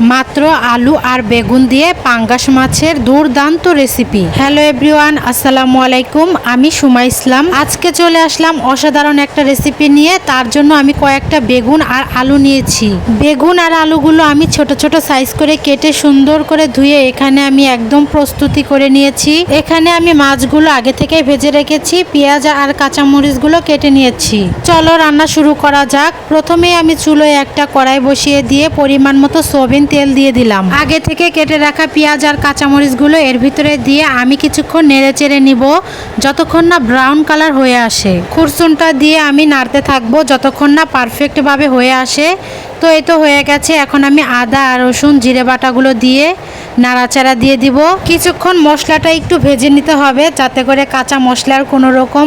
মাত্র আলু আর বেগুন দিয়ে পাঙ্গাস মাছের দুর্দান্ত রেসিপি। হ্যালো এভরিওয়ান, আসসালামু আলাইকুম। আমি সুমা ইসলাম। আজকে চলে আসলাম অসাধারণ একটা রেসিপি নিয়ে। তার জন্য আমি কয়েকটা বেগুন আর আলু নিয়েছি। বেগুন আর আলুগুলো আমি ছোট ছোট সাইজ করে কেটে সুন্দর করে ধুয়ে এখানে আমি একদম প্রস্তুতি করে নিয়েছি। এখানে আমি মাছগুলো আগে থেকে ভেজে রেখেছি। পেঁয়াজ আর কাঁচামরিচগুলো কেটে নিয়েছি। চলো রান্না শুরু করা যাক। প্রথমে আমি চুলোয় একটা কড়াই বসিয়ে দিয়ে পরিমাণ মতো সোয়াবিন তেল দিয়ে দিলাম। আগে থেকে কেটে রাখা পেঁয়াজ আর কাঁচামরিচগুলো এর ভিতরে দিয়ে আমি কিছুক্ষণ নেড়ে চেড়ে নিব, যতক্ষণ না ব্রাউন কালার হয়ে আসে। খুরসুনটা দিয়ে আমি নাড়তে থাকব, যতক্ষণ না পারফেক্টভাবে হয়ে আসে। তো এই তো হয়ে গেছে, এখন আমি আদা আর রসুন, জিরে বাটাগুলো দিয়ে নাড়াচাড়া দিয়ে দিব। কিছুক্ষণ মশলাটা একটু ভেজে নিতে হবে যাতে করে কাঁচা মশলার কোনো রকম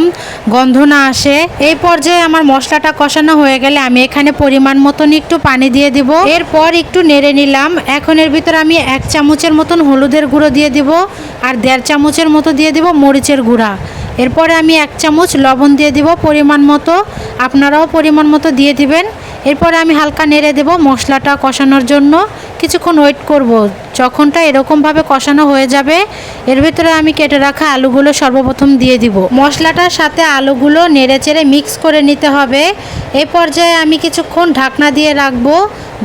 গন্ধ না আসে। এই পর্যায়ে আমার মশলাটা কষানো হয়ে গেলে আমি এখানে পরিমাণ মতন একটু পানি দিয়ে দিব। এরপর একটু নেড়ে নিলাম। এখন এর ভিতর আমি এক চামচের মতন হলুদের গুঁড়ো দিয়ে দিব আর দেড় চামচের মতো দিয়ে দিব মরিচের গুঁড়া। এরপরে আমি এক চামচ লবণ দিয়ে দিব পরিমাণ মতো। আপনারাও পরিমাণ মতো দিয়ে দিবেন। এরপরে আমি হালকা নেড়ে দেব মশলাটা কষানোর জন্য। কিছুক্ষণ ওয়েট করব। যখনটা এরকমভাবে কষানো হয়ে যাবে, এর ভিতরে আমি কেটে রাখা আলুগুলো সর্বপ্রথম দিয়ে দিব। মশলাটার সাথে আলুগুলো নেড়ে চেড়ে মিক্স করে নিতে হবে। এ পর্যায়ে আমি কিছুক্ষণ ঢাকনা দিয়ে রাখব,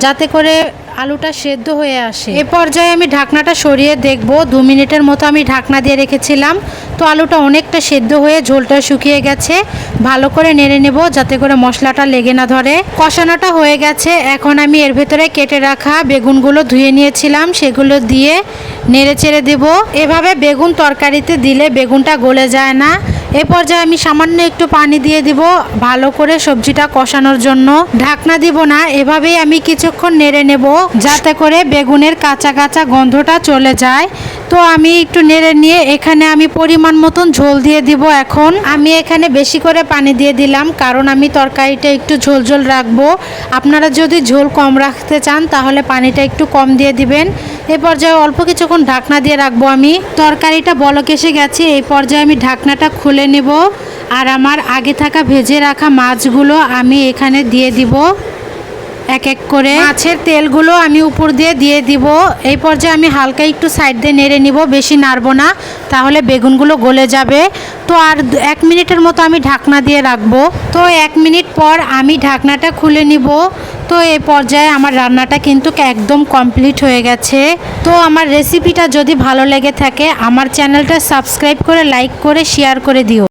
যাতে করে আলুটা সেদ্ধ হয়ে আসে। এ পর্যায়ে আমি ঢাকনাটা সরিয়ে দেখব, দু মিনিটের মতো আমি ঢাকনা দিয়ে রেখেছিলাম। তো আলুটা অনেকটা সেদ্ধ হয়ে ঝোলটা শুকিয়ে গেছে। ভালো করে নেড়ে নেব যাতে করে মশলাটা লেগে না ধরে। কষানোটা হয়ে গেছে। এখন আমি এর ভেতরে কেটে রাখা বেগুনগুলো ধুয়ে নিয়েছিলাম। সেগুলো দিয়ে নেড়ে চেড়ে দেব। এভাবে বেগুন তরকারিতে দিলে বেগুনটা গলে যায় না। এ পর্যায়ে আমি সামান্য একটু পানি দিয়ে দিব, ভালো করে সবজিটা কষানোর জন্য। ঢাকনা দিব না, এভাবেই আমি কিছুক্ষণ নেড়ে নেব, যাতে করে বেগুনের কাঁচা কাঁচা গন্ধটা চলে যায়। তো আমি একটু নেড়ে নিয়ে এখানে আমি পরিমাণ মতন ঝোল দিয়ে দিব এখন। আমি এখানে বেশি করে পানি দিয়ে দিলাম, কারণ আমি তরকারিটা একটু ঝোল ঝোল রাখব। আপনারা যদি ঝোল কম রাখতে চান, তাহলে পানিটা একটু কম দিয়ে দিবেন। এ পর্যায়ে অল্প কিছুক্ষণ ঢাকনা দিয়ে রাখব আমি। তরকারিটা বলক এসে গেছে, এই পর্যায়ে আমি ঢাকনাটা খুলে নেব। আর আমার আগে থাকা ভেজে রাখা মাছগুলো আমি এখানে দিয়ে দিব। এক এক করে মাছের তেলগুলো আমি উপর দিয়ে দিয়ে দিব। এই পর্যায়ে আমি হালকা একটু সাইড দিয়ে নেড়ে নিব, বেশি নাড়বো না, তাহলে বেগুনগুলো গলে যাবে। তো আর এক মিনিটের মতো আমি ঢাকনা দিয়ে রাখব। তো এক মিনিট পর আমি ঢাকনাটা খুলে নিব। তো এই পর্যায়ে আমার রান্নাটা কিন্তু একদম কমপ্লিট হয়ে গেছে। তো আমার রেসিপিটা যদি ভালো লেগে থাকে, আমার চ্যানেলটা সাবস্ক্রাইব করে, লাইক করে, শেয়ার করে দিও।